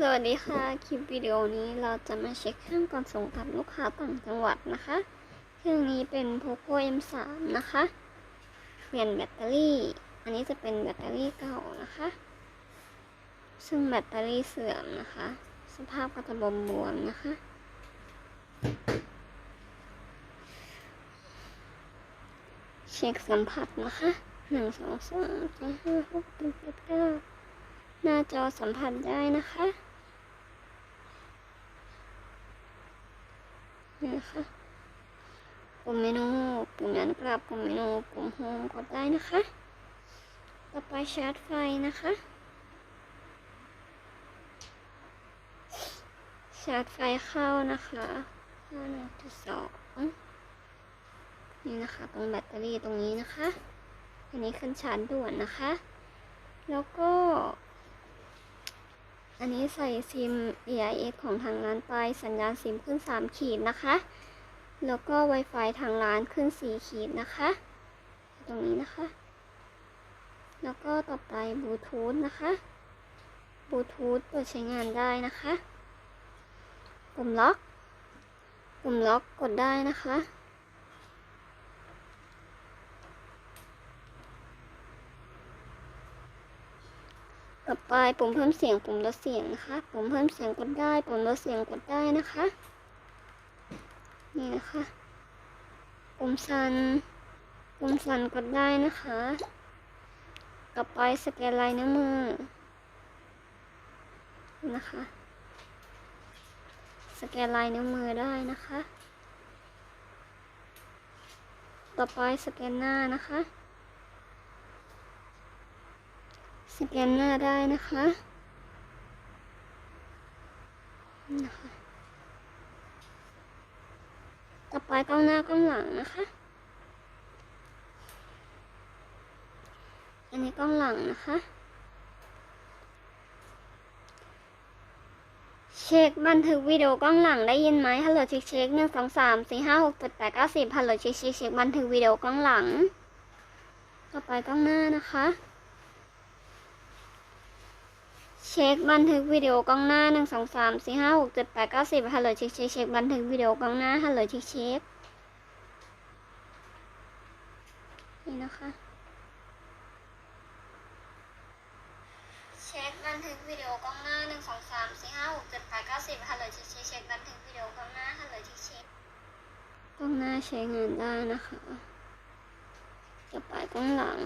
สวัสดีค่ะ คลิปวิดีโอนี้เราจะมาเช็คเครื่องก่อนส่งกับลูกค้าต่างจังหวัดนะคะ เครื่องนี้เป็น POCO M3 นะคะ เปลี่ยนแบตเตอรี่ อันนี้จะเป็นแบตเตอรี่เก่านะคะ ซึ่งแบตเตอรี่เสื่อมนะคะ สภาพก็จะบวมบวมนะคะ เช็คสัมผัสนะคะหนึ่งสองสามสี่ห้าหกเจ็ดแปดเก้าหน้าจอสัมผัสได้นะคะ นะคะปุ่มเมนูปุ่มย้อนกลับปุ่มเมนูปุ่มโฮมกดได้นะคะ ต่อไปชาร์จไฟนะคะ ชาร์จไฟเข้านะคะห้าหนึ่งจุดสองนี่นะคะ ตรงแบตเตอรี่ตรงนี้นะคะ อันนี้ขึ้นชาร์จด่วนนะคะ แล้วก็ อันนี้ใส่ซิม AIS ของทางร้านไป สัญญาณซิมขึ้น 3 ขีดนะคะ แล้วก็ Wi-Fi ทางร้านขึ้น 4 ขีดนะคะ ตรงนี้นะคะ แล้วก็ต่อไปบลูทูธนะคะบลูทูธเปิดใช้งานได้นะคะ ปุ่มล็อก ปุ่มล็อกกดได้นะคะ ต่อไปปุ่มเพิ่มเสียงปุ่มลดเสียงนะคะปุ่มเพิ่มเสียงกดได้ปุ่มลดเสียงกดได้นะคะ นี่นะคะปุ่มสั่นปุ่มสั่นกดได้นะคะ ต่อไปสแกนลายนิ้วมือนะคะ สแกนลายนิ้วมือได้นะคะ ต่อไปสแกนหน้านะคะ สแกนหน้าได้นะคะนะคะต่อไปกล้องหน้ากล้องหลังนะคะ อันนี้กล้องหลังนะคะ เช็คบันทึกวิดีโอกล้องหลังได้ยินไหมฮัลโหลเช็คเช็คหนึ่งสองสามสี่ห้าหกเจ็ดแปดเก้าสิบฮัลโหลเช็คเช็คเช็คบันทึกวิดีโอกล้องหลัง ต่อไปกล้องหน้านะคะ เช็คบันทึกวิดีโอกล้องหน้าหนึ่งสองสามสี่ห้าหกเจ็ดแปดเก้าสิบฮัลโหลเช็คเช็คเช็คบันทึกวิดีโอกล้องหน้าฮัลโหลเช็คเช็คนี่นะคะ เช็คบันทึกวิดีโอกล้องหน้าหนึ่งสองสามสี่ห้าหกเจ็ดแปดเก้าสิบฮัลโหลเช็คเช็คเช็คบันทึกวิดีโอกล้องหน้าฮัลโหลเช็คเช็คกล้องหน้าใช้งานได้นะคะต่อไปกล้องหลัง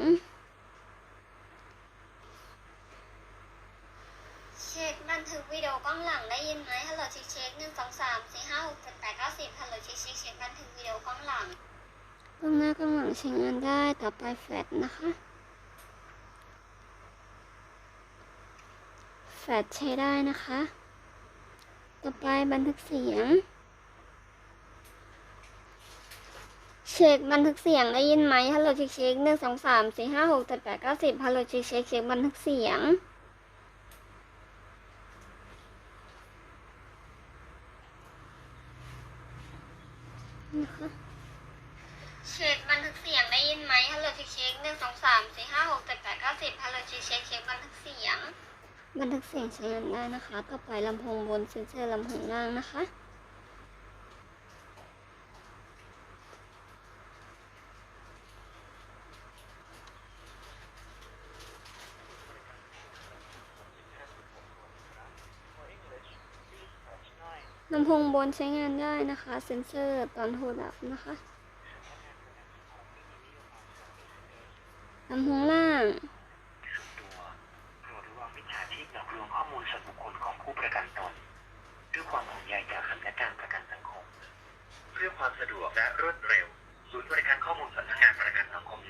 เช็คบันทึก วิดีโอกล้องหลังได้ยินไหมฮัลโหลเช็คเช็คหนึ่งสองสามสี่ห้าหกเจ็ดแปดเก้าสิบฮัลโหลเช็คเช็คเช็คบันทึกวิดีโอกล้องหลัง กล้องหน้ากล้องหลังใช้งานได้ต่อไปแฟลชนะคะ แฟลชใช้ได้นะคะ ต่อไปบันทึกเสียง เช็คบันทึกเสียงได้ยินไหมฮัลโหลเช็คเช็คหนึ่งสองสามสี่ห้าหกเจ็ดแปดเก้าสิบฮัลโหลเช็คเช็คเช็คบันทึกเสียง นะคะ เช็คบันทึกเสียงได้ยินไหมฮัลโหลเช็คเช็คหนึ่งสองสามสี่ห้าหกเจ็ดแปดเก้าสิบฮัลโหลเช็คเช็คเช็คบันทึกเสียง บันทึกเสียงใช้งานได้นะคะ ต่อไปลำโพงบนเซ็นเซอร์ลำโพงล่างนะคะ ลำโพงบนใช้งานได้นะคะ เซ็นเซอร์ตอนโทรดับนะคะลำโพงล่างตัวโปรดระวังมิจฉาชีพหลอกลวงข้อมูลส่วนบุคคลของผู้ประกันตนด้วยความห่วงใยจากสำนักงานประกันสังคม เพื่อความสะดวกและรวดเร็วศูนย์บริการข้อมูลสำนักงานประกันสังคม1506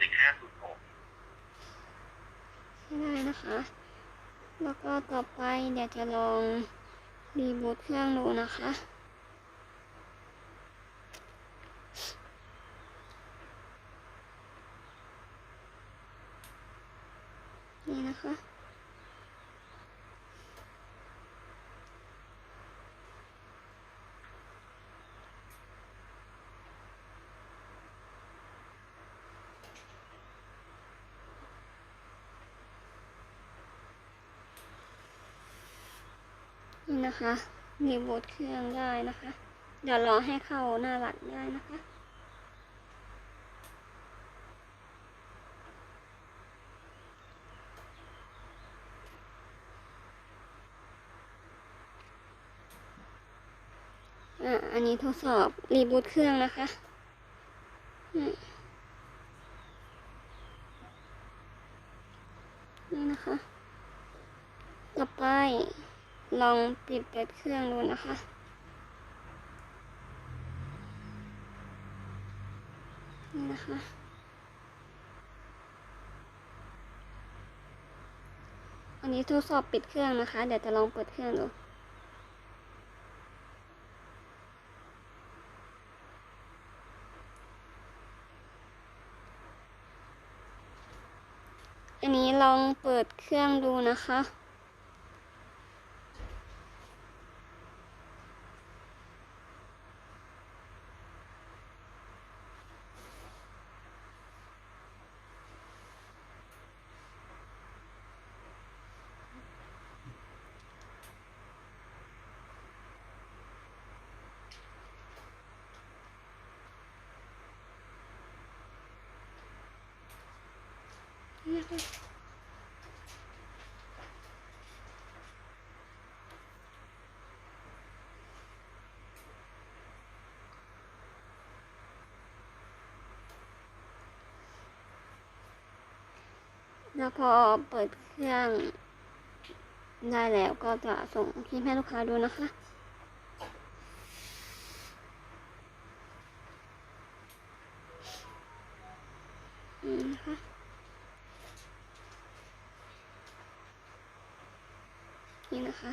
ไม่ได้นะคะ แล้วก็ต่อไปเดี๋ยวจะลอง รีบูตเครื่องดูนะคะ นี่นะคะ นี่นะคะ รีบูตเครื่องได้นะคะ เดี๋ยวรอให้เข้าหน้ารัดได้นะคะอะอันนี้ทดสอบรีบูตเครื่องนะคะ นี่นะคะ ต่อไป ลองปิดเปิดเครื่องดูนะคะ นี่นะคะ อันนี้ทดสอบปิดเครื่องนะคะ เดี๋ยวจะลองเปิดเครื่องดูอันนี้ลองเปิดเครื่องดูนะคะ แล้วพอเปิดเครื่องได้แล้วก็จะส่งคลิปให้ลูกค้าดูนะคะ อืมนะคะ นี่นะคะ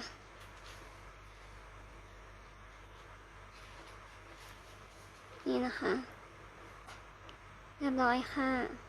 นี่นะคะ เรียบร้อยค่ะ